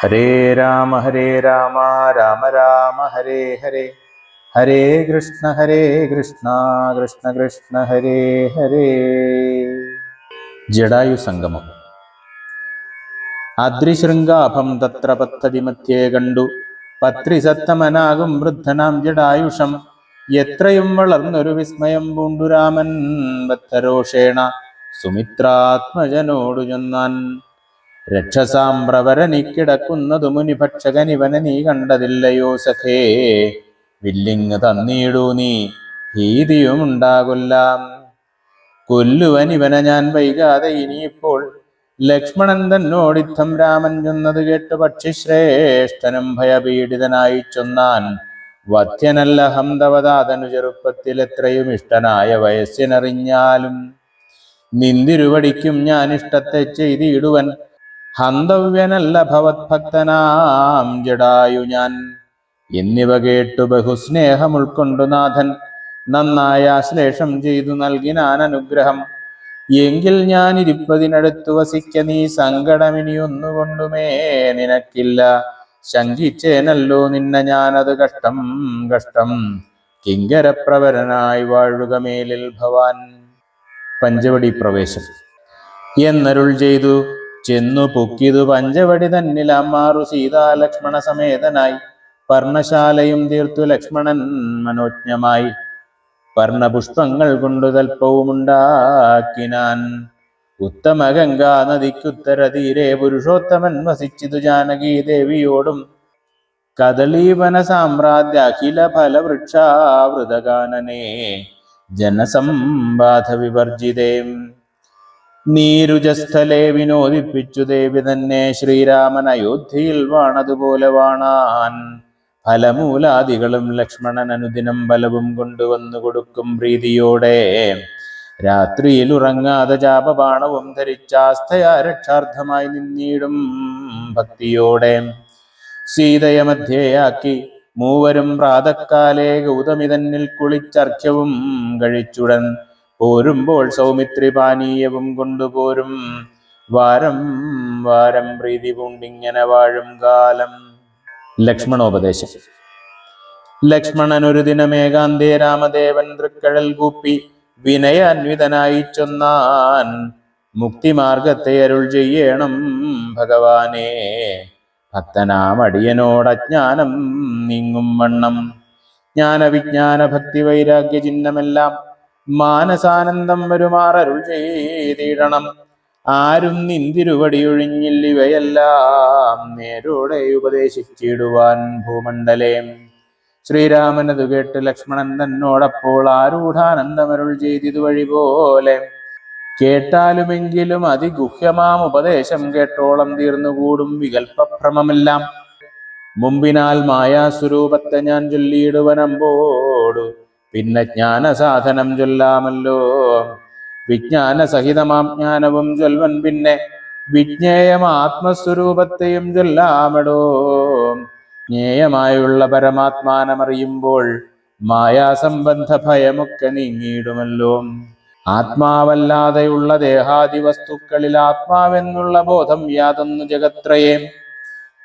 ഹരേ രാമ ഹരേ രാമ രാമ രാമ ഹരേ ഹരേ. ഹരേ കൃഷ്ണ ഹരേ കൃഷ്ണ കൃഷ്ണ കൃഷ്ണ ഹരേ ഹരേ. ജഡായു സംഗമം. അദ്രിശൃംഗാഭം തത്ര പദ്ധതി മധ്യേ കണ്ടു. പത്രിസത്തമനാകും വൃദ്ധനാം ജഡായുഷം. എത്രയും വളർന്നൊരു വിസ്മയം പൂണ്ടുരാമൻ ബദ്ധരോഷേണ സുമിത്രാത്മജനോടു ചൊന്നാൻ രക്ഷസാം പ്രവരനിക്കിടക്കുന്നതു മുനിഭക്ഷകനിവനെ നീ കണ്ടതില്ലയോ സഖേ. വില്ലിങ് തന്നീടൂ നീ ഭീതിയുമുണ്ടാകൊല്ലാം കൊല്ലുവൻ ഇവനെ ഞാൻ വൈകാതെ ഇനിയിപ്പോൾ. ലക്ഷ്മണൻ തന്നോടിത്തം രാമൻ ചൊന്നത് കേട്ട് പക്ഷിശ്രേഷ്ഠനും ഭയപീഡിതനായി ചൊന്നാൻ. വധ്യനല്ല ഹംതവതാതനു ചെറുപ്പത്തിൽ എത്രയും ഇഷ്ടനായ വയസ്സിനറിഞ്ഞാലും. നിന്തിരുവടിക്കും ഞാൻ ഇഷ്ടത്തെ ചെയ്തിടുവൻ. ഹന്തവ്യനല്ല ഭവത്ഭക്തനാം ജഡായു ഞാൻ എന്നിവ കേട്ടു ബഹുസ്നേഹം ഉൾക്കൊണ്ടു നാഥൻ. നന്നായ ആശ്ലേഷം ചെയ്തു നൽകിനാൻ അനുഗ്രഹം. എങ്കിൽ ഞാൻ ഇരിപ്പതിനടുത്തു വസിക്ക നീ സങ്കടമിനിയൊന്നുകൊണ്ടുമേ നിനക്കില്ല. ശങ്കിച്ചേനല്ലോ നിന്നെ ഞാനത് കഷ്ടം കഷ്ടം. കിങ്കരപ്രവരനായി വാഴുക മേലിൽ ഭവാൻ. പഞ്ചവടി പ്രവേശം. എന്നരുൾ ചെയ്തു ചെന്നു പൊക്കിതു പഞ്ചവടി തന്നിൽ അമ്മാറു സീതാലക്ഷ്മണ സമേതനായി പർണശാലയും തീർത്തു ലക്ഷ്മണൻ മനോജ്ഞമായി. പർണപുഷ്പങ്ങൾ കൊണ്ടു തൽപ്പവുമുണ്ടാക്കിനാൻ. ഉത്തമ ഗംഗാ നദിക്കുത്തര തീരെ പുരുഷോത്തമൻ വസിച്ചിതു ജാനകി ദേവിയോടും കദളീവന സാമ്രാജ്യ അഖില ഫലവൃക്ഷാവൃതകാനനേ ജനസമ്പാധ വിവർജിതേ നീരുജസ്ഥലെ വിനോദിപ്പിച്ചു ദേവി തന്നെ ശ്രീരാമൻ അയോധ്യയിൽ വാണതുപോലെ വാണാൻ. ഫലമൂലാദികളും ലക്ഷ്മണൻ അനുദിനം ബലവും കൊണ്ടുവന്നു കൊടുക്കും പ്രീതിയോടെ. രാത്രിയിൽ ഉറങ്ങാതെ ജാപബാണവും ധരിച്ചാസ്ഥയാ രക്ഷാർത്ഥമായി നിന്നിടും ഭക്തിയോടെ. സീതയെ മധ്യയാക്കി മൂവരും പ്രാതക്കാലേ ഗൗതമി തന്നിൽ കുളിച്ചർഘ്യവും കഴിച്ചുടൻ പോരുമ്പോൾ സൗമിത്രി പാനീയവും കൊണ്ടുപോരും. വാരം വാരം പ്രീതി പൂണ്ടിങ്ങനെ വാഴും കാലം. ലക്ഷ്മണോപദേശം. ലക്ഷ്മണൻ ഒരു ദിനമേകാന്തേ രാമദേവൻ തൃക്കഴൽ കൂപ്പി വിനയാന്വിതനായി ചൊന്നാൻ മുക്തിമാർഗത്തെ അരുൾ ചെയ്യണം ഭഗവാനെ. ഭക്തനാം അടിയനോടജ്ഞാനം നീങ്ങും വണ്ണം. ജ്ഞാനവിജ്ഞാന ഭക്തി വൈരാഗ്യ ചിഹ്നമെല്ലാം മാനസാനന്ദം വരുമാറരുൾ ചെയ്തിടണം. ആരും നിന്തിരുവടിയൊഴിഞ്ഞില്ലിവയെല്ലാം നേരോടെ ഉപദേശിച്ചിടുവാൻ ഭൂമണ്ഡലേ. ശ്രീരാമനതു കേട്ട് ലക്ഷ്മണൻ തന്നോടപ്പോൾ ആരൂഢാനന്ദമരുൾ ചെയ്തിതു വഴി പോലെ. കേട്ടാലുമെങ്കിലും അതിഗുഹ്യമാം ഉപദേശം കേട്ടോളം തീർന്നുകൂടും വികൽപ്പഭ്രമമെല്ലാം. മുമ്പിനാൽ മായാസ്വരൂപത്തെ ഞാൻ ചൊല്ലിയിടുവനമ്പോടു. പിന്നെ ജ്ഞാനസാധനം ചൊല്ലാമല്ലോ. വിജ്ഞാന സഹിതമാം ജ്ഞാനവും ചൊൽവൻ പിന്നെ വിജ്ഞേയം ആത്മസ്വരൂപത്തെയും ചൊല്ലാമടോ. ജ്ഞേയമായുള്ള പരമാത്മാനമറിയുമ്പോൾ മായാസംബന്ധ ഭയമൊക്കെ നീങ്ങിയിടുമല്ലോ. ആത്മാവല്ലാതെയുള്ള ദേഹാദി വസ്തുക്കളിൽ ആത്മാവെന്നുള്ള ബോധം യാതൊന്നു ജഗത്രയെ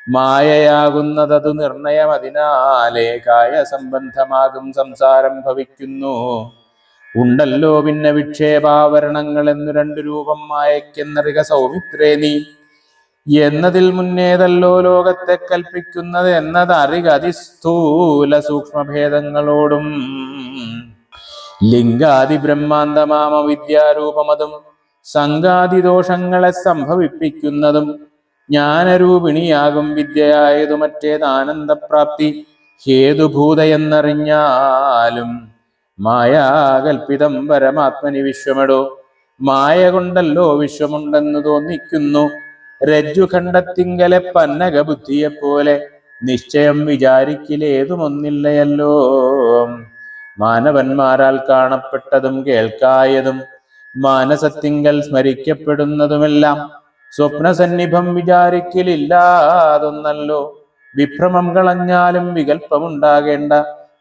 മായയാകുന്നതതു നിർണയം അതിനാലേ കായ സംബന്ധമാകും സംസാരം ഭവിക്കുന്നു. ഉണ്ടല്ലോ പിന്നെ വിക്ഷേപാവരണങ്ങൾ എന്നു രണ്ടു രൂപം മായയ്ക്കെന്നറിക സൗമിത്രേ നീ. എന്നതിൽ മുന്നേതല്ലോ ലോകത്തെ കൽപ്പിക്കുന്നത് എന്നത് അറിക അതിസ്ഥൂല സൂക്ഷ്മഭേദങ്ങളോടും. ലിംഗാദി ബ്രഹ്മാന്തമാമ വിദ്യാരൂപമതും സംഘാതിദോഷങ്ങളെ സംഭവിപ്പിക്കുന്നതും ജ്ഞാനരൂപിണിയാകും വിദ്യയായതു മറ്റേത് ആനന്ദപ്രാപ്തി. ഹേതുഭൂതയെന്നറിഞ്ഞാലും മായാകൽപ്പിതം പരമാത്മനി വിശ്വമെടോ. മായ കൊണ്ടല്ലോ വിശ്വമുണ്ടെന്ന് തോന്നിക്കുന്നു. രജ്ജുഖണ്ഡത്തിങ്കലെ പന്നക ബുദ്ധിയെപ്പോലെ നിശ്ചയം വിചാരിക്കിലേതുമൊന്നില്ലയല്ലോ. മാനവന്മാരാൽ കാണപ്പെട്ടതും കേൾക്കായതും മാനസത്തിങ്കൽ സ്മരിക്കപ്പെടുന്നതുമെല്ലാം സ്വപ്നസന്നിഭം വിചാരിക്കലില്ലാതൊന്നല്ലോ. വിഭ്രമം കളഞ്ഞാലും വികല്പമുണ്ടാകേണ്ട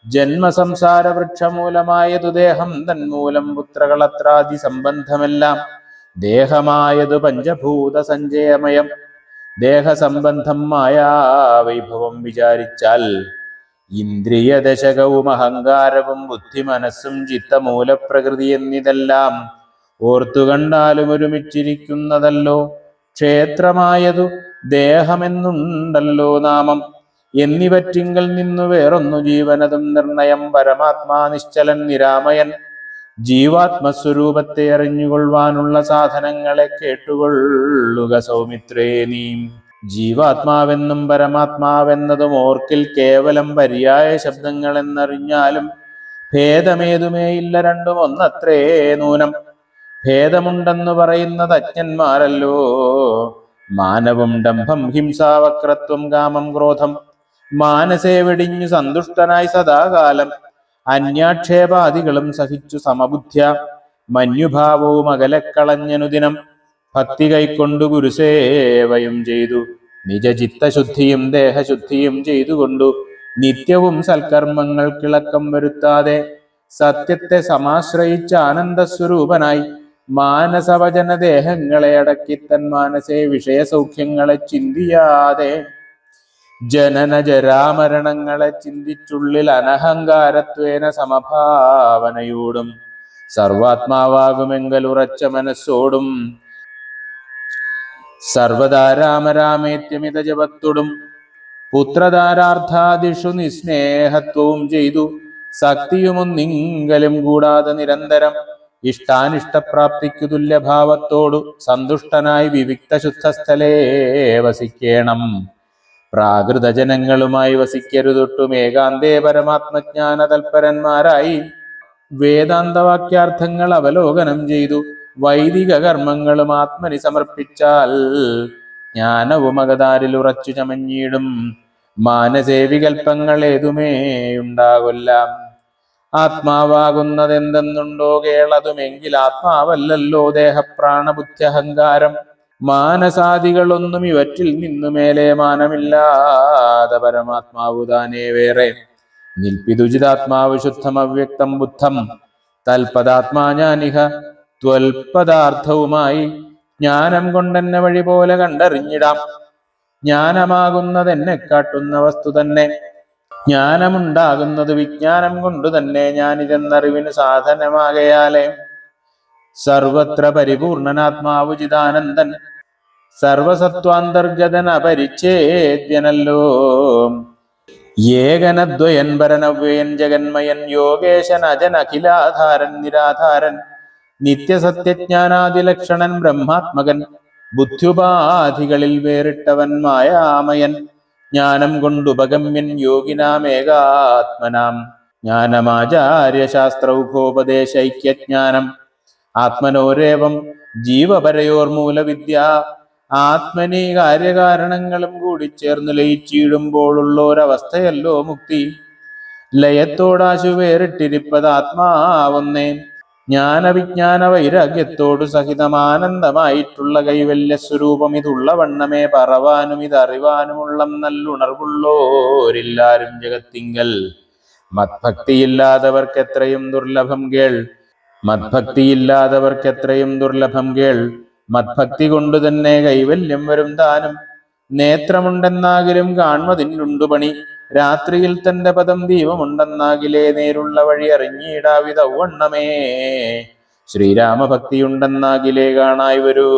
ജന്മസംസാര വൃക്ഷമൂലമായതു ദേഹം തന്മൂലം പുത്രകളത്രാദി സംബന്ധമെല്ലാം ദേഹമായതു പഞ്ചഭൂത സഞ്ചയമയം ദേഹസംബന്ധമായ വൈഭവം വിചാരിച്ചാൽ ഇന്ദ്രിയ ദശകവും അഹങ്കാരവും ബുദ്ധി മനസ്സും ചിത്തമൂലപ്രകൃതി എന്നിതെല്ലാം ഓർത്തുകണ്ടാലും ഒരുമിച്ചിരിക്കുന്നതല്ലോ ക്ഷേത്രമായതു ദേഹമെന്നുണ്ടല്ലോ നാമം. എന്നിവറ്റിങ്കൽ നിന്നു വേറൊന്നു ജീവനതും നിർണയം പരമാത്മാ നിശ്ചലൻ നിരാമയൻ. ജീവാത്മസ്വരൂപത്തെ അറിഞ്ഞുകൊള്ളുവാനുള്ള സാധനങ്ങളെ കേട്ടുകൊള്ളുക സൗമിത്രേ നീ. ജീവാത്മാവെന്നും പരമാത്മാവെന്നതും ഓർക്കിൽ കേവലം പര്യായ ശബ്ദങ്ങൾ എന്നറിഞ്ഞാലും ഭേദമേതുമേ രണ്ടും ഒന്നത്രേ നൂനം. ഭേദമുണ്ടെന്ന് പറയുന്നത് അജ്ഞന്മാരല്ലോ. മാനവും ഡംഭം ഹിംസാവക്രത്വം കാമം ക്രോധം. മാനസേ വെടിഞ്ഞു സന്തുഷ്ടനായി സദാകാലം. അന്യാക്ഷേപാദികളും സഹിച്ചു സമബുദ്ധ്യ. മഞ്ഞുഭാവവും അകലക്കളഞ്ഞനുദിനം. ഭക്തി കൈക്കൊണ്ടു ഗുരുസേവയും ചെയ്തു. നിജചിത്തശുദ്ധിയും ദേഹശുദ്ധിയും ചെയ്തുകൊണ്ടു. നിത്യവും സൽക്കർമ്മങ്ങൾ കിളക്കം വരുത്താതെ സത്യത്തെ സമാശ്രയിച്ച ആനന്ദസ്വരൂപനായി. മാനസവചന ദേഹങ്ങളെ അടക്കി തൻ മാനസേ വിഷയസൗഖ്യങ്ങളെ ചിന്തിയാതെ ജനന ജരാമരണങ്ങളെ ചിന്തിച്ചുള്ളിൽ അനഹങ്കാരത്വേന സമഭാവനയോടും സർവാത്മാവാകുമെങ്കിൽ ഉറച്ച മനസ്സോടും സർവതാരാമരാമേത്യമിത ജപത്തോടും പുത്രധാരാർത്ഥാദിഷു നിസ്നേഹത്വവും ചെയ്തു ശക്തിയുമൊന്നിങ്കലും കൂടാതെ നിരന്തരം ഇഷ്ടാനിഷ്ടപ്രാപ്തിക്കു തുല്യഭാവത്തോടു സന്തുഷ്ടനായി വിവിക്ത ശുദ്ധസ്ഥലേ വസിക്കേണം. പ്രാകൃതജനങ്ങളുമായി വസിക്കരുതൊട്ടും ഏകാന്തേ പരമാത്മജ്ഞാന തൽപരന്മാരായി വേദാന്തവാക്യാർത്ഥങ്ങൾ അവലോകനം ചെയ്തു. വൈദിക കർമ്മങ്ങളും ആത്മനി സമർപ്പിച്ചാൽ ജ്ഞാനവും അകതാരിൽ ഉറച്ചു ചമഞ്ഞിടും. മാനസേ വികൽപ്പങ്ങൾ ഏതുമേ ഉണ്ടാകൊല്ല. ആത്മാവാകുന്നതെന്തെന്നുണ്ടോ കേളതുമെങ്കിൽ ആത്മാവല്ലല്ലോ ദേഹപ്രാണബുദ്ധി അഹങ്കാരം. മാനസാദികളൊന്നും ഇവറ്റിൽ നിന്നു മേലെ മാനമില്ലാതെ പരമാത്മാവു താനേ വേറെ. നിൽപ്പിതുചിതാത്മാവ് ശുദ്ധം അവ്യക്തം ബുദ്ധം. തൽപദാത്മാ ഞാനിഹ ത്വൽപദാർത്ഥവുമായി ജ്ഞാനം കൊണ്ടെന്നെ വഴി പോലെ കണ്ടറിഞ്ഞിടാം. ജ്ഞാനമാകുന്നതെന്നെ കാട്ടുന്ന വസ്തു തന്നെ. ജ്ഞാനമുണ്ടാകുന്നത് വിജ്ഞാനം കൊണ്ടു തന്നെ ഞാനിതെന്നറിവിന് സാധനമാകയാലേ. സർവത്ര പരിപൂർണനാത്മാവ് ചിദാനന്ദൻ സർവസത്വാന്തർഗതൻ അപരിച്ഛേദ്യനല്ലോ. ഏകനദ്വയൻ പരനവ്യയൻ ജഗന്മയൻ യോഗേശൻ അജൻ അഖിലാധാരൻ നിരാധാരൻ നിത്യസത്യജ്ഞാനാദിലക്ഷണൻ ബ്രഹ്മാത്മകൻ ബുദ്ധ്യുപാധികളിൽ വേറിട്ടവൻ മായാമയൻ. ജ്ഞാനം കൊണ്ടുപഗമ്യൻ യോഗിനാമേകാത്മനാം. ജ്ഞാനമാചാര്യശാസ്ത്രൗഘോപദേശൈക്യജ്ഞാനം ആത്മനോരേവം ജീവപരയോർമൂലവിദ്യ. ആത്മനി കാര്യകാരണങ്ങളും കൂടി ചേർന്ന് ലയിച്ചിടുമ്പോഴുള്ളൊരവസ്ഥയല്ലോ മുക്തി. ലയത്തോടാശു വേറിട്ടിരിപ്പത് ആത്മാവൊന്നേ ജ്ഞാനവിജ്ഞാന വൈരാഗ്യത്തോടു സഹിതമാനന്ദമായിട്ടുള്ള കൈവല്യ സ്വരൂപം ഇതുള്ള വണ്ണമേ പറവാനും ഇതറിവാനുമുള്ള നല്ലുണർവുള്ളോരില്ലാരും ജഗത്തിങ്കൽ. മത്ഭക്തിയില്ലാത്തവർക്ക് എത്രയും ദുർലഭം കേൾ. മത്ഭക്തിയില്ലാത്തവർക്ക് എത്രയും ദുർലഭം കേൾ. മത്ഭക്തി കൊണ്ടു തന്നെ കൈവല്യം വരും താനും. നേത്രമുണ്ടെന്നാകിലും കാൺമതിനുണ്ടു പണി. രാത്രിയിൽ തന്റെ പദം ദീപമുണ്ടെന്നാകിലേ നേരുള്ള വഴി അറിഞ്ഞിടാവിതവണ്ണമേ ശ്രീരാമഭക്തിയുണ്ടെന്നാകിലേ കാണായി വരൂ.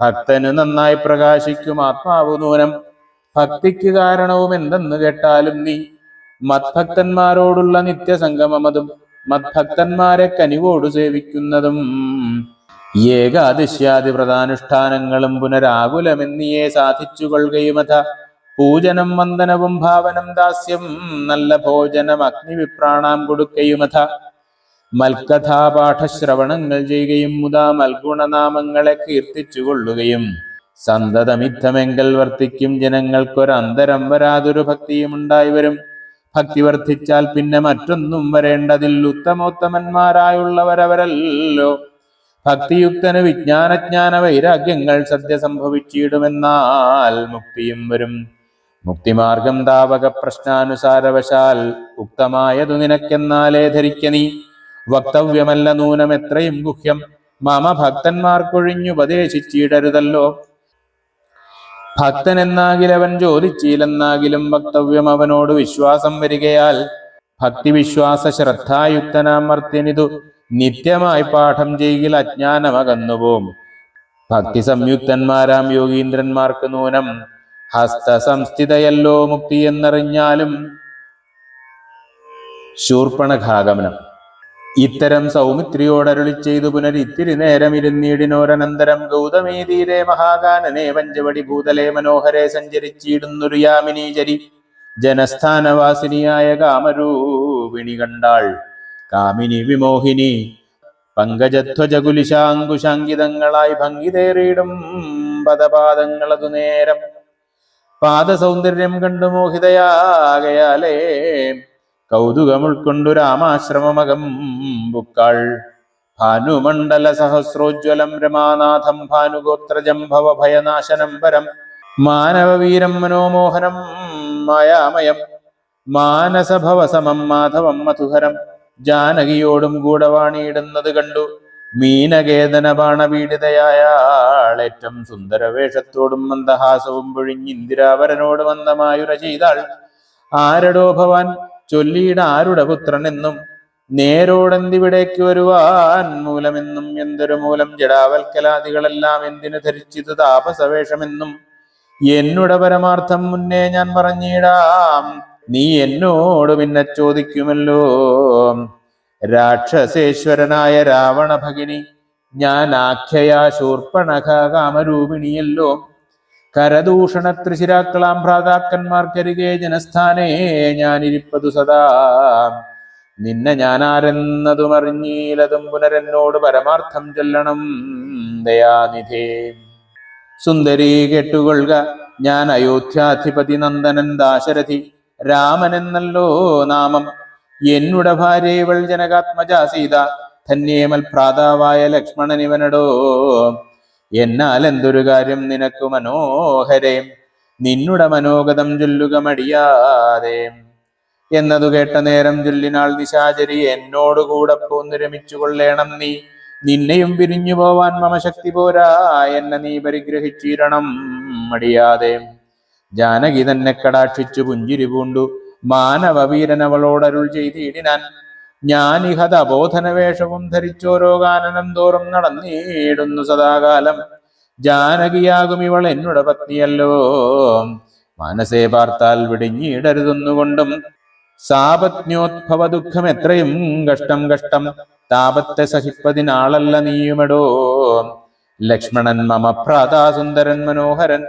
ഭക്തന് നന്നായി പ്രകാശിക്കും ആത്മാവ് നൂനം. ഭക്തിക്ക് കാരണവും എന്തെന്ന് കേട്ടാലും നീ മത്ഭക്തന്മാരോടുള്ള നിത്യസംഗമമതും മത്ഭക്തന്മാരെ കനിവോട് സേവിക്കുന്നതും. ഏകാദിശ്യാദി വ്രതാനുഷ്ഠാനങ്ങളും പുനരാകുലമെന്നിയെ സാധിച്ചു കൊള്ളുകയുമഥ പൂജനം വന്ദനവും ഭാവനം ദാസ്യം നല്ല ഭോജനം അഗ്നിവിപ്രാണാം കൊടുക്കയുമഥ. മൽക്കഥാപാഠശ്രവണങ്ങൾ ചെയ്യുകയും മുതാ മൽഗുണനാമങ്ങളെ കീർത്തിച്ചു കൊള്ളുകയും സന്തതമിത്തമെങ്കൽ വർത്തിക്കും ജനങ്ങൾക്കൊരന്തരം വരാതൊരു ഭക്തിയും ഉണ്ടായി വരും. ഭക്തി വർദ്ധിച്ചാൽ പിന്നെ മറ്റൊന്നും വരേണ്ടതിൽ ഉത്തമോത്തമന്മാരായുള്ളവരവരല്ലോ. ഭക്തിയുക്തന് വിജ്ഞാനജ്ഞാന വൈരാഗ്യങ്ങൾ സദ്യ സംഭവിച്ചിടുമെന്നാൽ മുക്തിയും വരും. മുക്തിമാർഗം താവക പ്രശ്നാനുസാരവശാൽ ഉക്തമായതു നിനക്കെന്നാലേ ധരിക്ക നീ. വക്തവ്യമല്ല നൂനം എത്രയും ഗുഹ്യം. മമ ഭക്തന്മാർക്കൊഴിഞ്ഞുപദേശിച്ചിടരുതല്ലോ ഭക്തനെന്നാകിലവൻ ചോദിച്ചില്ലെന്നാകിലും വക്തവ്യം അവനോട് വിശ്വാസം വരികയാൽ ഭക്തിവിശ്വാസ ശ്രദ്ധായുക്തനാമർത്തിനിതു നിത്യമായി പാഠം ചെയ്യിൽ അജ്ഞാനമകന്നുപോം. ഭക്തി സംയുക്തന്മാരാം യോഗീന്ദ്രന്മാർക്ക് നൂനം. ഹസ്തസംസ്ഥിതയല്ലോ മുക്തി എന്നറിഞ്ഞാലും ശൂർപ്പണഘാഗമനം. ഇത്തരം സൗമിത്രിയോടരുളി ചെയ്തു പുനരിത്തിരി നേരം ഇരുന്നീടിനോരനന്തരം ഗൗതമീ തീരെ മഹാഗാനനെ പഞ്ചവടി ഭൂതലെ മനോഹരെ സഞ്ചരിച്ചിടുന്നൊരു യാമിനീചരി ജനസ്ഥാനവാസിനിയായ കാമരൂപിണി കണ്ടാൾ. കാമിനി വിമോഹിനി പങ്കജധ്വജകുലിശാങ്കുശാങ്കിതങ്ങളായി ഭംഗിതേറിയിടും പദപാദങ്ങളതു നേരം. പാദസൗന്ദര്യം കണ്ടു മോഹിതയാകയാലേ. കൗതുകം ഉൾക്കൊണ്ടു രാമാശ്രമമകം ബുക്കാൾ. ഭാനുമണ്ഡല സഹസ്രോജ്വലം രമാനാഥം ഭാനുഗോത്രജം ഭവഭയനാശനം പരം. മാനവവീരം മനോമോഹനം മായാമയം. മാനസഭവസമം മാധവം മധുഹരം. ജാനകിയോടും ഗൂഢവാണിയിടുന്നത് കണ്ടു. മീനകേതന ബാണപീഡിതയായാളേറ്റം സുന്ദര വേഷത്തോടും മന്ദഹാസവും പൊഴിഞ്ഞിന്ദിരാവരനോട് മന്ദമായുര ചെയ്താൾ ആരടോ ഭവാൻ ചൊല്ലിയിട ആരുടെ പുത്രൻ എന്നും? നേരോടെന്തിവിടേക്ക് വരുവാൻ മൂലമെന്നും എന്തൊരു മൂലം? ജഡാവൽക്കലാദികളെല്ലാം എന്തിനു ധരിച്ചിത് താപസവേഷമെന്നും? എന്നുടെ പരമാർത്ഥം മുന്നേ ഞാൻ പറഞ്ഞിടാം നീ എന്നോട് പിന്നെ ചോദിക്കുമല്ലോ രാക്ഷസേശ്വരനായ രാവണ ഭഗിനി ഞാൻ ആഖ്യയാ ശൂർപ്പണഖ കാമരൂപിണിയല്ലോ കരദൂഷണ ത്രിശിരാക്കളാം ഭ്രാതാക്കന്മാർക്കരികെ ജനസ്ഥാനേ ഞാനിരിപ്പതു സദാ. നിന്നെ ഞാൻ ആരെന്നതും അറിഞ്ഞീലതും പുനരെന്നോട് പരമാർത്ഥം ചൊല്ലണം ദയാനിധേ. സുന്ദരി കേട്ടുകൊള്ളുക ഞാൻ അയോധ്യാധിപതി നന്ദനൻ ദാശരഥി രാമനെന്നല്ലോ നാമം എന്നുടെ ഭാര്യവൾ ജനകാത്മജാ സീത ധന്യേമൽ ഭ്രാതാവായ ലക്ഷ്മണൻ ഇവനടോ. എന്നാൽ എന്തൊരു കാര്യം നിനക്ക് മനോഹരേ. നിന്നുട മനോഗതം ചൊല്ലുക മടിയാതെ. എന്നതു കേട്ട നേരം ചൊല്ലിനാൾ നിശാചരി എന്നോട് കൂടെ പോന്നു രമിച്ചു കൊള്ളേണം നീ. നിന്നെയും പിരിഞ്ഞു പോവാൻ മമശക്തി പോരാ. എന്നെ നീ പരിഗ്രഹിച്ചിരണം മടിയാതെ. ജാനകി തന്നെ കടാക്ഷിച്ചു പുഞ്ചിരി പൂണ്ടു. മാനവവീരൻ അവളോടരുൾ ചെയ്തിടിനാൻ. ഞാനിഹത ബോധനവേഷവും ധരിച്ചോരോ ഗാനനം തോറും നടന്നിടുന്നു സദാകാലം. ജാനകിയാകും ഇവൾ എന്നുടെ പത്നിയല്ലോ മനസ്സേ പാർത്താൽ വിടിഞ്ഞിടരുതുന്നുകൊണ്ടും സാപത്ന്യോദ്ഭവ ദുഃഖം എത്രയും കഷ്ടം കഷ്ടം. താപത്തെ സഹിപ്പതിനാളല്ല നീയുമെടോ. ലക്ഷ്മണൻ മമ ഭ്രാതാ സുന്ദരൻ മനോഹരൻ.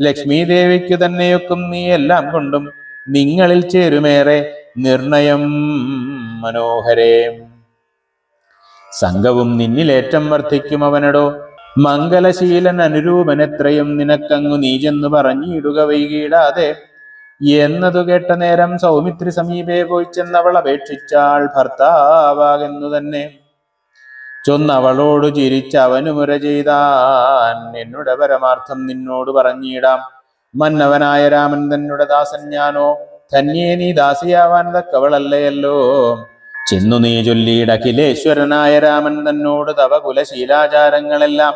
ലക്ഷ്മി ദേവിക്കു തന്നെയൊക്കും നീ എല്ലാം കൊണ്ടും. നിങ്ങളിൽ ചേരുമേറെ നിർണയം മനോഹരേ. സംഘവും നിന്നിലേറ്റം വർദ്ധിക്കും അവനടോ. മംഗലശീലൻ അനുരൂപനെത്രയും നിനക്കങ്ങു നീചെന്നു പറഞ്ഞിടുക വൈകിടാതെ. എന്നതു കേട്ട നേരം സൗമിത്രി സമീപേ പോയി ചെന്നവൾ അപേക്ഷിച്ചാൾ ഭർത്താവാകെന്നു തന്നെ. ചൊന്നവളോട് ചിരിച്ചവനു മുര ചെയ്താൻ. എന്നുടെ പരമാർത്ഥം നിന്നോട് പറഞ്ഞിടാം. മന്നവനായ രാമൻ തന്നുടെ ദാസൻ ഞാനോ? ധന്യേ നീ ദാസിയാവാൻ തക്കവളല്ലയല്ലോ. ചെന്നു നീ ചൊല്ലിയിട അഖിലേശ്വരനായ രാമൻ തന്നോട് തവ കുലശീലാചാരങ്ങളെല്ലാം.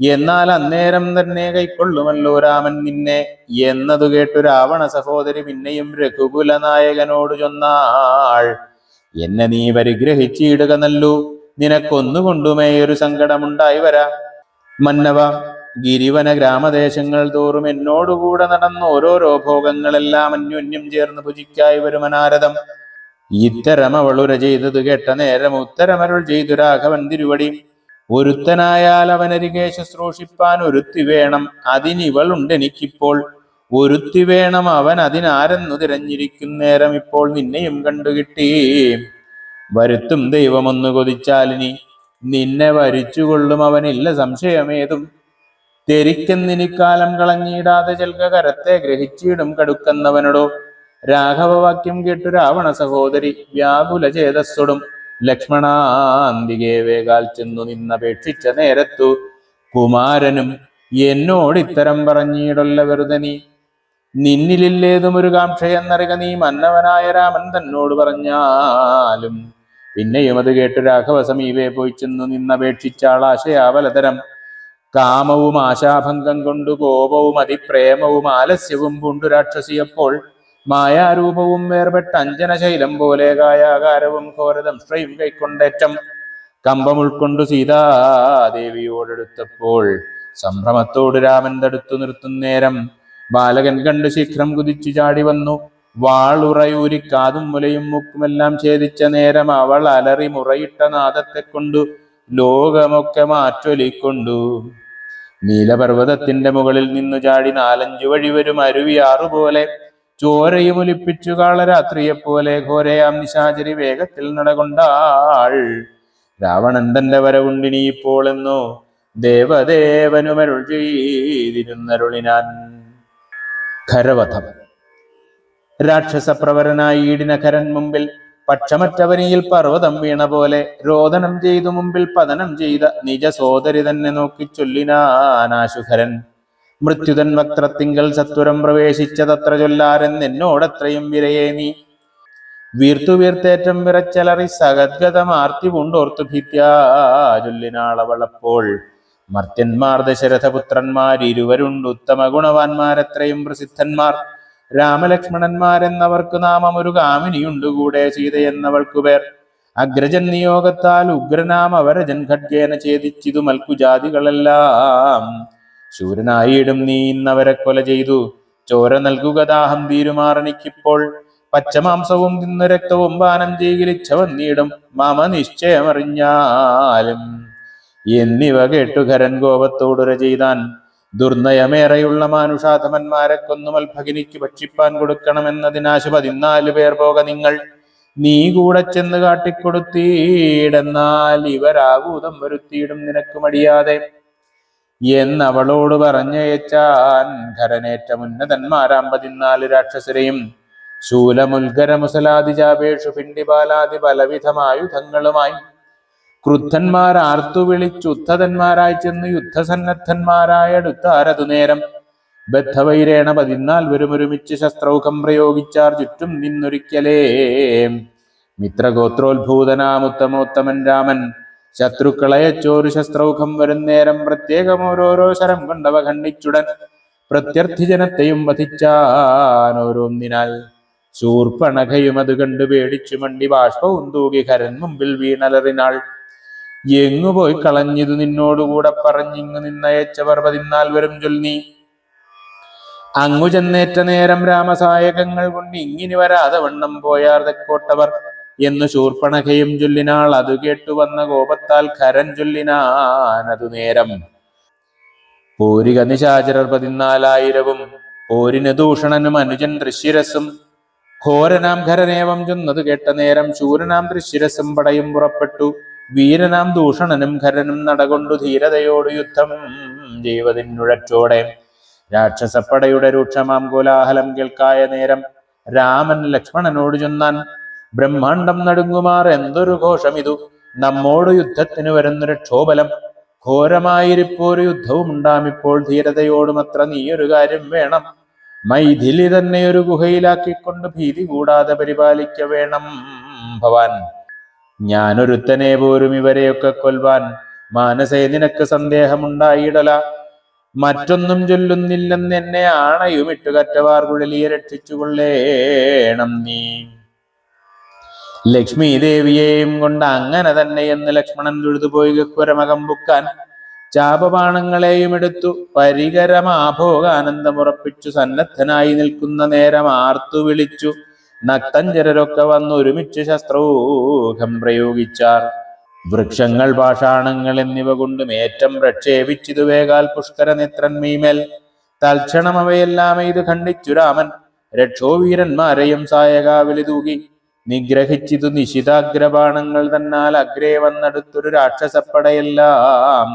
എന്നാൽ അന്നേരം തന്നെ കൈക്കൊള്ളുമല്ലോ രാമൻ നിന്നെ. എന്നതു കേട്ടു രാവണ സഹോദരി പിന്നെയും രഘുകുല നായകനോട് ചൊന്നാൾ. എന്നെ നീ പരിഗ്രഹിച്ചിടുക നല്ലു. നിനക്കൊന്നുകൊണ്ടുമേ ഒരു സങ്കടമുണ്ടായി വരാ. മന്നവ ഗിരിവന ഗ്രാമദേശങ്ങൾ തോറും എന്നോടുകൂടെ നടന്ന ഓരോരോ ഭോഗങ്ങളെല്ലാം അന്യോന്യം ചേർന്ന് ഭുജിക്കായി വരുമനാരദം ഇത്തരം അവളുര ചെയ്തത് കേട്ട നേരം ഉത്തരമരുൾ ചെയ്തു രാഘവൻ തിരുവടി. ഒരുത്തനായാൽ അവനരികെ ശുശ്രൂഷിപ്പാൻ ഒരുത്തി വേണം. അതിനിവളുണ്ട് എനിക്കിപ്പോൾ. ഒരുത്തി വേണം അവൻ അതിനാരെന്നു തിരഞ്ഞിരിക്കും നേരം ഇപ്പോൾ നിന്നെയും കണ്ടുകിട്ടി വരുത്തും ദൈവമൊന്നു കൊതിച്ചാലിനി. നിന്നെ വരിച്ചുകൊള്ളും അവനില്ല സംശയമേതും. തെരിക്കെന്നിനിക്കാലം കളഞ്ഞിടാതെ ചെൽക കരത്തെ ഗ്രഹിച്ചിടും കടുക്കുന്നവനോടോ? രാഘവവാക്യം കേട്ടു രാവണ സഹോദരി വ്യാകുല ചേതസ്സൊടും ലക്ഷ്മണാന്തികെ വേഗാൽ ചെന്നു നിന്നപേക്ഷിച്ച നേരത്തു കുമാരനും എന്നോട് ഇത്തരം പറഞ്ഞിടുള്ള വെറുതെ നീ. നിന്നിലില്ലേതും ഒരു കാംക്ഷയെന്നറിക നീ മന്നവനായ രാമൻ തന്നോട് പറഞ്ഞാലും. പിന്നെയും അത് കേട്ടു രാഘവ സമീപേ പോയി ചെന്നു നിന്നപേക്ഷിച്ചാൾ ആശയാവലതരം കാമവും ആശാഭംഗം കൊണ്ടു കോപവും അതിപ്രേമവും ആലസ്യവും പൂണ്ടു രാക്ഷസിയപ്പോൾ മായാരൂപവും വേർപെട്ട അഞ്ജനശൈലം പോലെ കായാകാരവും ഘോരദംഷ്ട്രയും കൈക്കൊണ്ടേറ്റം. കമ്പം ഉൾക്കൊണ്ടു സീതാദേവിയോടെടുത്തപ്പോൾ സംഭ്രമത്തോട് രാമൻ തടുത്തു നിർത്തുന്നേരം ബാലകൻ കണ്ട് ശീഘ്രം കുതിച്ചു ചാടി വന്നു. വാളുറയൂരി കാതും മുലയും മുക്കുമെല്ലാം ഛേദിച്ച നേരം അവൾ അലറി മുറയിട്ട നാദത്തെ കൊണ്ടു ലോകമൊക്കെ മാറ്റൊലിക്കൊണ്ടു. നീലപർവതത്തിന്റെ മുകളിൽ നിന്നു ചാടി നാലഞ്ചു വഴി വരും അരുവിയാറുപോലെ ചോരയും ഒലിപ്പിച്ചു കാളരാത്രിയെപ്പോലെ ഘോരയാം നിശാചരി വേഗത്തിൽ നടകൊണ്ടാൾ. രാവണൻ തന്റെ വരവുണ്ടിനി ഇപ്പോൾ എന്നു ദേവദേവനുമരുൾ ചെയ്തിരുന്നരുളിനാൻ. ഖരവധം. രാക്ഷസപ്രവരനായി ഈടിനഖരൻ മുമ്പിൽ പക്ഷമറ്റവനിയിൽ പർവതം വീണ പോലെ രോദനം ചെയ്തു മുമ്പിൽ പതനം ചെയ്ത നിജ സോദരി തന്നെ നോക്കി ചൊല്ലിനാനാശുഖരൻ മൃത്യുതൻ വക്രത്തിങ്കൽ സത്വരം പ്രവേശിച്ചതത്ര ചൊല്ലാരൻ എന്നോടത്രയും വിരയേ നീ. വീർത്തു വീർത്തേറ്റം വിറച്ചലറി സഗദ്ഗതമാർത്തി കൊണ്ടോർത്തു ഭിത്യാ ചൊല്ലിനാളവളപ്പോൾ. മർത്യന്മാർ ദശരഥപുത്രന്മാർ ഇരുവരുണ്ട് ഉത്തമ ഗുണവാന്മാരത്രയും പ്രസിദ്ധന്മാർ. രാമലക്ഷ്മണന്മാരെന്നവർക്ക് നാമം ഒരു കാമിനിയുണ്ട് കൂടെ സീതയെന്നവൾക്കു പേർ. അഗ്രജൻ നിയോഗത്താൽ ഉഗ്രനാം അവരജൻ ഖഡ്ഗേന ഛേദിച്ചിതു മൽക്കുജാതികളെല്ലാം. ശൂരനായിടും നീ ഇന്നവരെ കൊല ചെയ്തു. ചോര നൽകുക ദാഹം തീരുമാറണിക്കിപ്പോൾ. പച്ചമാംസവും തിന്നു രക്തവും പാനം ചെയ്യിലിച്ചവന്നീടും മമ നിശ്ചയമറിഞ്ഞാലും. എന്നിവ കേട്ടു ഖരൻ കോപത്തോടുര ചെയ്താൻ ദുർനയമേറെയുള്ള മാനുഷാധമന്മാരെ കൊന്നു മൽഭഗിനിക്ക് ഭക്ഷിപ്പാൻ കൊടുക്കണമെന്നതിനാശു പതിനാല് പേർ പോക നിങ്ങൾ. നീ കൂടെ ചെന്ന് കാട്ടിക്കൊടുത്തീടെന്നാൽ ഇവരാകൂതം വരുത്തിയിടും നിനക്ക് മടിയാതെ എന്നവളോട് പറഞ്ഞയച്ചാൻ ഖരനേറ്റ ഉന്നതന്മാരാം പതിനാല് രാക്ഷസരെയും ശൂലമുൽഗര മുസലാദിജാപേഷു പിണ്ടിപാലാദി പലവിധമായുധങ്ങളുമായി ക്രുദ്ധന്മാർ ആർത്തു വിളിച്ചുദ്ധതന്മാരായി ചെന്ന് യുദ്ധസന്നദ്ധന്മാരായടുത്താരതു നേരം. ബദ്ധവൈരേണ പതിനാൽ വരുമൊരുമിച്ച് ശസ്ത്രൗഖം പ്രയോഗിച്ചാർ ചുറ്റും നിന്നൊരിക്കലേ. മിത്രഗോത്രോത്ഭൂതനാമുത്തമോത്തമൻ രാമൻ ശത്രുക്കളയച്ചോരു ശസ്ത്രൗഖം വരും നേരം പ്രത്യേകം ഓരോരോ ശരം കണ്ടവ ഖണ്ഡിച്ചുടൻ പ്രത്യർത്ഥി ജനത്തെയും വധിച്ചാൻ ശൂർപ്പണഖയും അത് കണ്ടു പേടിച്ചു മണ്ടി ബാഷ്പവും തൂകി കരൻ മുമ്പിൽ വീണലറിനാൾ. എങ്ങു പോയി കളഞ്ഞിതു നിന്നോടുകൂടെ പറഞ്ഞിങ്ങു നിന്നയച്ചവർ പതിനാൽ വരും ചൊല്ലി. അങ്ങു ചെന്നേറ്റ നേരം രാമസായകങ്ങൾ കൊണ്ട് ഇങ്ങിനി വരാതെ വണ്ണം പോയാർ തെക്കോട്ടവർ എന്നു ശൂർപ്പണകയും ചൊല്ലിനാൾ അതു കേട്ടു വന്ന കോപത്താൽ ഖരൻ ചൊല്ലിനാനതു നേരം. പൂരിക നിശാചരർ പതിനാലായിരവും പോരിന് ദൂഷണനും അനുജൻ ദൃശ്യരസും ഘോരനാം ഖരനേവം ചെന്നത് കേട്ട നേരം ശൂരനാം ദൃശ്യരസും പടയും പുറപ്പെട്ടു. വീരനാം ദൂഷണനും ഖരനും നടകൊണ്ടു ധീരതയോട് യുദ്ധം ചെയ്വതിനുഴറ്റോടെ രാക്ഷസപ്പടയുടെ രൂക്ഷമാം കോലാഹലം കേൾക്കായ നേരം രാമൻ ലക്ഷ്മണനോട് ചൊന്നാൻ ബ്രഹ്മാണ്ടം നടുങ്ങുമാർ എന്തൊരു ഘോഷം ഇതു? നമ്മോട് യുദ്ധത്തിന് വരുന്നൊരു ഘോരമായിരിപ്പോ ഘോരമായിരിപ്പോരു യുദ്ധവും ഉണ്ടാമിപ്പോൾ ധീരതയോടും അത്ര നീയൊരു കാര്യം വേണം. മൈഥിലി തന്നെ ഒരു ഗുഹയിലാക്കിക്കൊണ്ട് ഭീതി കൂടാതെ പരിപാലിക്ക വേണം ഭവാൻ. ഞാനൊരുത്തനെ പോരും ഇവരെയൊക്കെ കൊൽവാൻ മാനസേ നിനക്ക് സന്ദേഹമുണ്ടായിടല. മറ്റൊന്നും ചൊല്ലുന്നില്ലെന്ന് എന്നെ ആണയുമിട്ടു രക്ഷിച്ചുകൊള്ളേണം നീ. ലക്ഷ്മി ദേവിയെയും കൊണ്ട് അങ്ങനെ തന്നെ എന്ന് ലക്ഷ്മണൻ തൊഴുതുപോയി ഗഹ്വരമകം ബുക്കാൻ ചാപബാണങ്ങളെയും എടുത്തു പരികരമാഭോഗാനന്ദമുറപ്പിച്ചു സന്നദ്ധനായി നിൽക്കുന്ന നേരം ആർത്തു വിളിച്ചു. നക്തഞ്ചരരൊക്കെ വന്ന് ഒരുമിച്ച് ശസ്ത്രൂഹം പ്രയോഗിച്ചാർ. വൃക്ഷങ്ങൾ പാഷാണങ്ങൾ എന്നിവ കൊണ്ട് മേറ്റം പ്രക്ഷേപിച്ചിതു വേഗാൽ പുഷ്കര നേത്രന്മീമേൽ തൽക്ഷണം അവയെല്ലാം ഇത് ഖണ്ഡിച്ചു രാമൻ. രക്ഷോവീരന്മാരെയും സായകാവിലി തൂകി. നിഗ്രഹിച്ചിതു നിശിതാഗ്രബാണങ്ങൾ തന്നാൽ അഗ്രേ വന്നടുത്തൊരു രാക്ഷസപ്പടയെല്ലാം.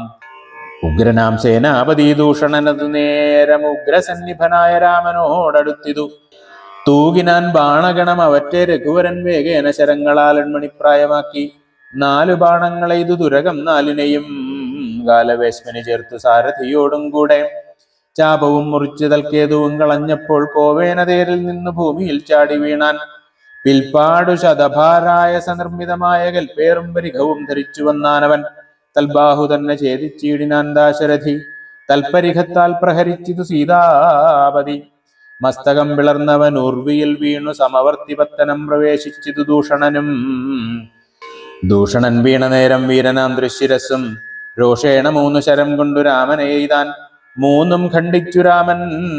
ഉഗ്രനാം സേനാപതി ദൂഷണനതു നേരം ഉഗ്രസന്നിഭനായ രാമനോടടുത്തിതു. തൂകിനാൻ ബാണഗണം അവറ്റെ രഘുവരൻ വേഗേന ശരങ്ങളാൽ എൺമണിപ്രായമാക്കി നാലു ബാണങ്ങളെ ഇത് ദുരകം നാലിനെയും കാലവേശ്മനി ചേർത്ത് സാരഥിയോടും കൂടെ. ചാപവും മുറിച്ചു തൽക്കേതുവും കളഞ്ഞപ്പോൾ കോവേനതേരിൽ നിന്ന് ഭൂമിയിൽ ചാടി വീണാൻ. പിൽപ്പാടു ശതഭാരായ സനിർമ്മിതമായ കൽപ്പേറും പരിഘവും ധരിച്ചു വന്നാനവൻ. തൽബാഹു തന്നെ ഛേദിച്ചിടിനാൻ ദാശരഥി. തൽപരിഹത്താൽ പ്രഹരിച്ചിതു സീതാപതി. മസ്തകം പിളർന്നവൻ ഉർവിയിൽ വീണു സമവർത്തിപത്തനം പ്രവേശിച്ചിതു ദൂഷണനും. ദൂഷണൻ വീണ നേരം വീരനാം ദൃശ്യരസും. രോഷേണ മൂന്നു ശരം കൊണ്ടു രാമൻ എയ്താൻ. മൂന്നും ഖണ്ഡിച്ചു രാമൻ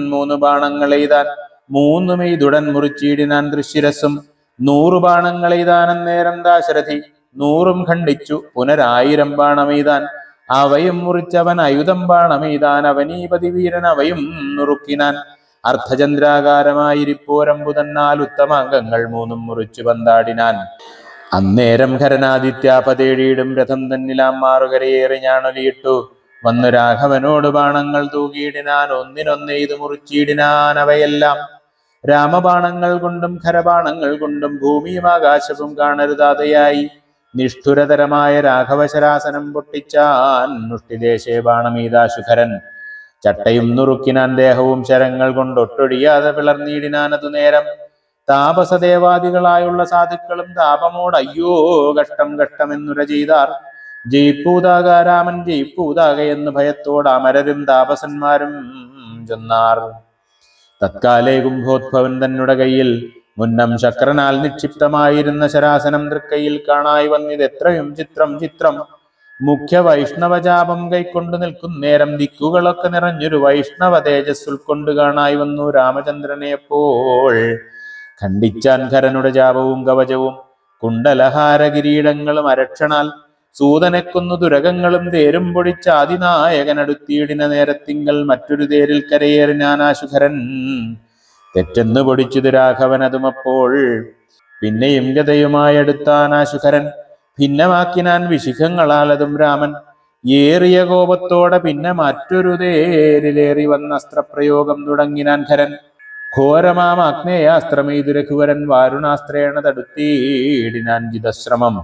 മൂന്ന് ബാണങ്ങൾ എയ്താൻ. മൂന്നും എയ്തുടൻ മുറിച്ചീടിനാൻ ദൃശ്യരസും. നൂറു ബാണങ്ങൾ എയ്താൻ നേരം ദാശരഥി. നൂറും ഖണ്ഡിച്ചു പുനരായിരം ബാണമെയ്താൻ അവയും മുറിച്ചവൻ അയുധം ബാണമെയ്താൻ അവനീപതി വീരൻ അവയും നുറുക്കിനാൻ. അർദ്ധചന്ദ്രാകാരമായിരിപ്പോരമ്പു തന്നാൽ ഉത്തമാംഗങ്ങൾ മൂന്നും മുറിച്ചു പന്താടിനാൻ. അന്നേരം ഖരനാദിത്യാപതേടിയിടും രഥം തന്നിലാം മാറുകരയേറി ഞാനൊലിയിട്ടു വന്നു രാഘവനോട് ബാണങ്ങൾ തൂകിയിടിനാൻ ഒന്നിനൊന്നെയ്തു മുറിച്ചിടിനാൻ അവയെല്ലാം. രാമബാണങ്ങൾ കൊണ്ടും ഖരബാണങ്ങൾ കൊണ്ടും ഭൂമിയും ആകാശവും കാണരുതാതെയായി നിഷ്ഠുരതരമായ രാഘവശരാസനം പൊട്ടിച്ചാൻ മുഷ്ടിദേശേ ബാണമീതാശുഖരൻ ചട്ടയും നുറുക്കിനാൻ ദേഹവും ശരങ്ങൾ കൊണ്ട് ഒട്ടൊഴിയാതെ അതു നേരം. താപസദേവാദികളായുള്ള സാധുക്കളും താപമോട് അയ്യോ കഷ്ടം കഷ്ടമെന്നുര ചെയ്താർ. ജയിപ്പൂതാക രാമൻ ജയിപ്പൂതാക എന്ന് ഭയത്തോട് അമരരും താപസന്മാരും ചെന്നാർ. തത്കാലേ കുംഭോദ്ഭവൻ തന്നുടെ കയ്യിൽ മുന്നം ശക്രനാൽ നിക്ഷിപ്തമായിരുന്ന ശരാസനം തൃക്കയിൽ കാണായി വന്നിത് എത്രയും ചിത്രം ചിത്രം. മുഖ്യ വൈഷ്ണവജാപം കൈക്കൊണ്ടു നിൽക്കും നേരം ദിക്കുകളൊക്കെ നിറഞ്ഞൊരു വൈഷ്ണവ തേജസ് ഉൾക്കൊണ്ട് കാണായി വന്നു രാമചന്ദ്രനെ അപ്പോൾ. ഖണ്ഡിച്ചാൻ ഖരനുടെ ജാപവും കവചവും കുണ്ടലഹാര കിരീടങ്ങളും അരക്ഷണാൽ സൂതനക്കുന്നു കൊന്നു ദുരകങ്ങളും തേരും പൊടിച്ച ആദിനായകനടുത്തിയിടിന നേരത്തിങ്കൽ മറ്റൊരു തേരിൽ കരയേറി ഞാനാശുധരൻ തെറ്റെന്നു പൊടിച്ചു രാഘവൻ അതുമപ്പോൾ. പിന്നെയും ഗതയുമായി വിശിഖങ്ങളാൽ അതും രാമൻ. ഏറിയ കോപത്തോടെ പിന്നെ മറ്റൊരു തേരിലേറി വന്ന അസ്ത്രപ്രയോഗം തുടങ്ങിനാൻ ഖരൻ ഘോരമാം അഗ്നേയാസ്ത്രമെയ്തു രഘുവരൻ വാരുണാസ്ത്രേണ തടുത്തീടിനാൻ ജിതശ്രമം.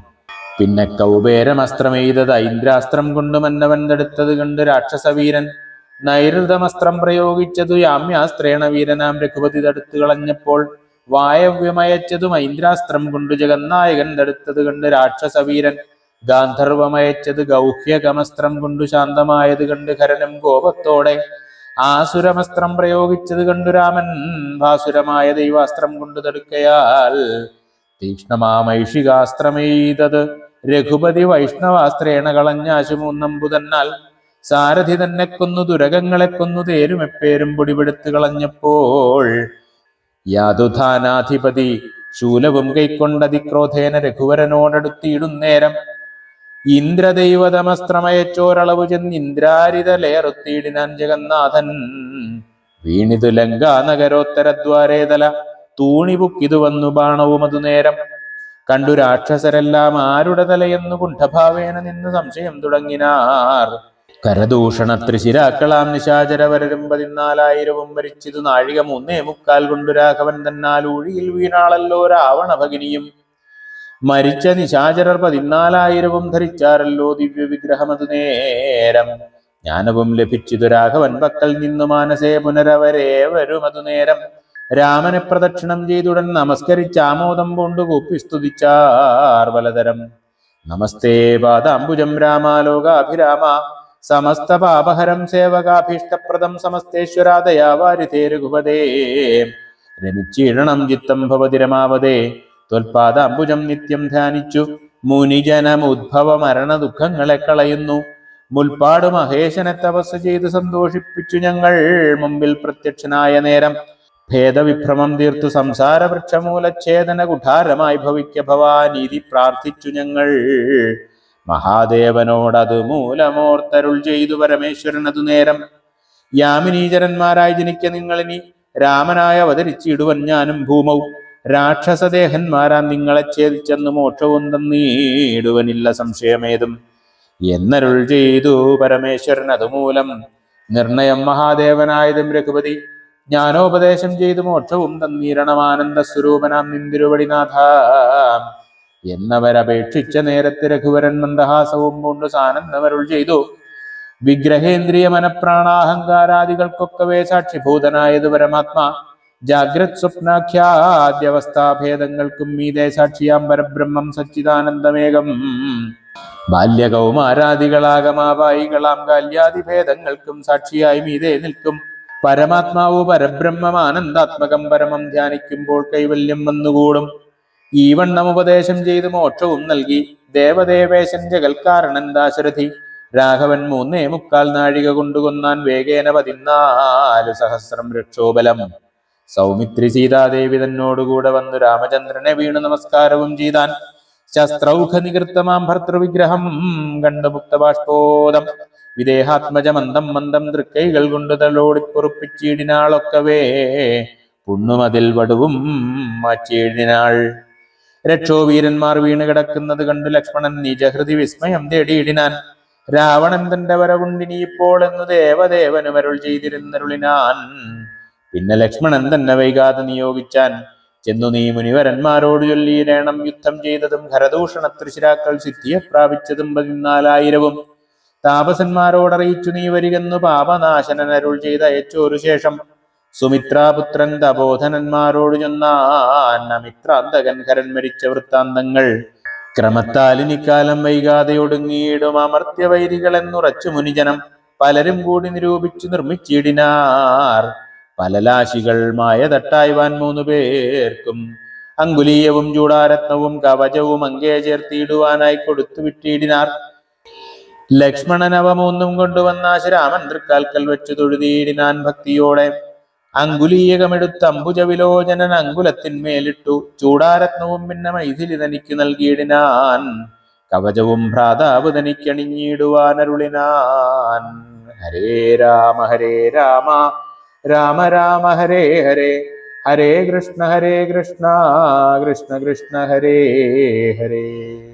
പിന്നെ കൗബേരമസ്ത്രമെയ്തത് ഐന്ദ്രാസ്ത്രം കൊണ്ട് മന്നവൻ തടുത്തത് കണ്ട് രാക്ഷസവീരൻ. നൈരുതമസ്ത്രം പ്രയോഗിച്ചതു യാമ്യാസ്ത്രേണ വീരനാം രഘുപതി തടുത്തു കളഞ്ഞപ്പോൾ വായവ്യമയച്ചതും ഐന്ദ്രാസ്ത്രം കൊണ്ട് ജഗന്നായകൻ തടുത്തത് കണ്ട് രാക്ഷസവീരൻ. ഗാന്ധർവമയച്ചത് ഗൗഹ്യകമസ്ത്രം കൊണ്ടു ശാന്തമായത് കണ്ട് ഖരനും കോപത്തോടെ. ആസുരമസ്ത്രം പ്രയോഗിച്ചത് കണ്ടു രാമൻ ഭാസുരമായ ദൈവാസ്ത്രം കൊണ്ട് തടുക്കയാൽ തീക്ഷ്ണമാമൈഷികാസ്ത്രമെയ്തത്. രഘുപതി വൈഷ്ണവാസ്ത്രേണ കളഞ്ഞാശുമൂന്നമ്പുതന്നാൽ സാരഥി തന്നെ കൊന്നു ദുരകങ്ങളെ കൊന്നു തേരും എപ്പേരും പൊടിപെടുത്തു കളഞ്ഞപ്പോൾ യാതുധാനാധിപതി ശൂലവും കൈക്കൊണ്ടതിക്രോധേന രഘുവരനോടടുത്തിയിടുന്നേരം ഇന്ദ്രദൈവതമസ്ത്രമയച്ചോരളവു ചെന്ന് ഇന്ദ്രാരിതലേറുത്തിയിടിനാൻ ജഗന്നാഥൻ വീണിതു ലങ്കാ നഗരോത്തരദ്വാരേതല തൂണിപുക്കിതു വന്നു ബാണവും അതു നേരം. കണ്ടു രാക്ഷസരെല്ലാം ആരുടെ തലയെന്നു കുണ്ഠഭാവേന നിന്ന് സംശയം തുടങ്ങിനാർ. കരദൂഷണ ത്രിശിരാക്കളാം നിശാചരവരരും പതിനാലായിരവും മരിച്ചിതു നാഴിക മൂന്നേ മുക്കാൽ കൊണ്ടു രാഘവൻ തന്നാൽ ഊഴിയിൽ വീണാളല്ലോ രാവണ ഭഗിനിയും മരിച്ച നിശാചരർ പതിനാലായിരവും ധരിച്ചാരല്ലോ ദിവ്യ വിഗ്രഹമതു നേരം. ജ്ഞാനവും ലഭിച്ചിതു രാഘവൻ പക്കൽ നിന്നു മാനസേ പുനരവരേ വരുമതു നേരം. രാമനെ പ്രദക്ഷിണം ചെയ്തുടൻ നമസ്കരിച്ച് ആമോദം കൊണ്ടു കൂപ്പി സ്തുതിച്ചാർ വലതരം. നമസ്തേ പാദാംബുജം രാമാലോകാഭിരാമ. സമസ്ത പാപഹരം സേവകാഭീഷ്ടപ്രദം സമസ്തേശ്വരാദയാവാരിതേ രഘുപതേ രമിച്ചീഴണം ചിത്തം ഭവതി രമാവതേ. ത്വൽപാദാംബുജം നിത്യം ധ്യാനിച്ചു. മുനിജനമുദ്ഭവ മരണ ദുഃഖങ്ങളെ കളയുന്നു. മുൽപ്പാട് മഹേശനെ തപസ് ചെയ്ത് സന്തോഷിപ്പിച്ചു ഞങ്ങൾ. മുമ്പിൽ പ്രത്യക്ഷനായ നേരം. ഭേദവിഭ്രമം തീർത്തു സംസാര വൃക്ഷമൂലച്ഛേദന കുഠാരമായി ഭവിക്ക ഭവാനീതി പ്രാർത്ഥിച്ചു ഞങ്ങൾ. മഹാദേവനോടതു മൂലമോർത്തരുൾ ചെയ്തു പരമേശ്വരൻ അതു നേരം. യാമിനീചരന്മാരായി ജനിക്ക നിങ്ങളിനി രാമനായ അവതരിച്ചിടുവൻ ഞാനും ഭൂമവും. രാക്ഷസദേഹന്മാരാൻ നിങ്ങളെ ഛേദിച്ചെന്ന് മോക്ഷവും തന്നീടുവനില്ല സംശയമേതും. എന്നരുൾ ചെയ്തു പരമേശ്വരൻ അതുമൂലം നിർണയം മഹാദേവനായതും രഘുപതി. ജ്ഞാനോപദേശം ചെയ്തു മോക്ഷവും തന്നീരണമാനന്ദ സ്വരൂപനാം നിന്തിരുവടിനാഥ. എന്നവരപേക്ഷിച്ച നേരത്തെ രഘുവരൻ മന്ദഹാസവും കൊണ്ട് സാനന്ദമരുൾ ചെയ്തു. വിഗ്രഹേന്ദ്രിയ മനപ്രാണാഹങ്കാരാദികൾക്കൊക്കവേ സാക്ഷിഭൂതനായത് പരമാത്മാ ജാഗ്രത് സ്വപ്നാഖ്യാദ്യവസ്ഥാഭേദങ്ങൾക്കും മീതേ സാക്ഷിയാം പരബ്രഹ്മം സച്ചിദാനന്ദമേകം. ബാല്യകൗമാരാദികളാകമാവായികളാം കാല്യാദിഭേദങ്ങൾക്കും സാക്ഷിയായി മീതെ നിൽക്കും. പരമാത്മാവ് പരബ്രഹ്മമാനന്ദാത്മകം പരമം ധ്യാനിക്കുമ്പോൾ കൈവല്യം വന്നുകൂടും. ഈ വണ്ണം ഉപദേശം ചെയ്ത് മോക്ഷവും നൽകി. ദേവദേവേശൻ ജഗൽക്കാരണൻ ദാശരഥി. രാഘവൻ മൂന്നേ മുക്കാൽ നാഴിക കൊണ്ടുകൊന്നാൻ വേഗേന പതിനാല് സഹസ്രം രക്ഷോബലം. സൗമിത്രി സീതാദേവി തന്നോടുകൂടെ വന്നു രാമചന്ദ്രനെ വീണു നമസ്കാരവും ചെയ്താൻ. ശസ്ത്രൗഖ നികൃത്തമാം ഭർത്തൃവിഗ്രഹം കണ്ടു മുക്തബാഷ്പോദം. വിദേഹാത്മജ മന്ദം മന്ദം തൃക്കൈകൾ കൊണ്ട് തലോടിപ്പൊറുപ്പിച്ചീടിനാളൊക്കവേ പുണ്ണുമതിൽ വടുവും മാറ്റിയിടിനാൾ രക്ഷോവീരന്മാർ വീണ് കിടക്കുന്നത് കണ്ടു ലക്ഷ്മണൻ നിജഹൃതി വിസ്മയം തേടിയിടിനാൻ. രാവണൻ തന്റെ വരവുണ്ടിനി ഇപ്പോൾ എന്ന് ദേവദേവനും അരുൾ ചെയ്തിരുന്നരുളിനാൻ. പിന്നെ ലക്ഷ്മണൻ തന്നെ വൈകാതെ നിയോഗിച്ചാൻ. ചെന്നു നീ മുനിവരന്മാരോട് ചൊല്ലിയിരേണം യുദ്ധം ചെയ്തതും ഖരദൂഷണ തൃശിരാക്കൾ സിദ്ധിയെ പ്രാപിച്ചതും പതിനാലായിരവും. താപസന്മാരോടറിയിച്ചു നീ വരികെന്നു പാപനാശനൻ അരുൾ ചെയ്ത അയച്ചോരു ശേഷം സുമിത്രാപുത്രൻ തപോധനന്മാരോട് ചൊന്നാൻ അമിത്രാന്തകൻ ഹരൻ മരിച്ച വൃത്താന്തങ്ങൾ. ക്രമത്താൽ വൈകാതെ ഒടുങ്ങിയിടും അമർത്യവൈരികൾ എന്നുറച്ചു മുനിജനം. പലരും കൂടി നിരൂപിച്ചു നിർമ്മിച്ചിടിനാർ. പലലാശികൾ മായ തട്ടായ്വാൻ മൂന്നു പേർക്കും അങ്കുലീയവും ചൂടാരത്നവും കവചവും അങ്കേ ചേർത്തിയിടുവാനായി കൊടുത്തു വിട്ടിടിനാർ. ലക്ഷ്മണൻ അവ മൂന്നും കൊണ്ടുവന്ന രാമൻ തൃക്കാൽക്കൽ വെച്ചു തൊഴുതിയിടിനാൻ ഭക്തിയോടെ. അങ്കുലീയകമെടുത്ത് അംബുജവിലോചനൻ അങ്കുലത്തിന്മേലിട്ടു. ചൂടാരത്നവും പിന്നെ മൈഥിലി തനിക്ക് നൽകിയിടിനാൻ. കവചവും ഭ്രാതാവ് തനിക്കണിഞ്ഞിടുവാനരുളിനാൻ. ഹരേ രാമ ഹരേ രാമ. രാമ രാമ ഹരേ ഹരേ. ഹരേ കൃഷ്ണ ഹരേ കൃഷ്ണ. കൃഷ്ണ കൃഷ്ണ ഹരേ ഹരേ.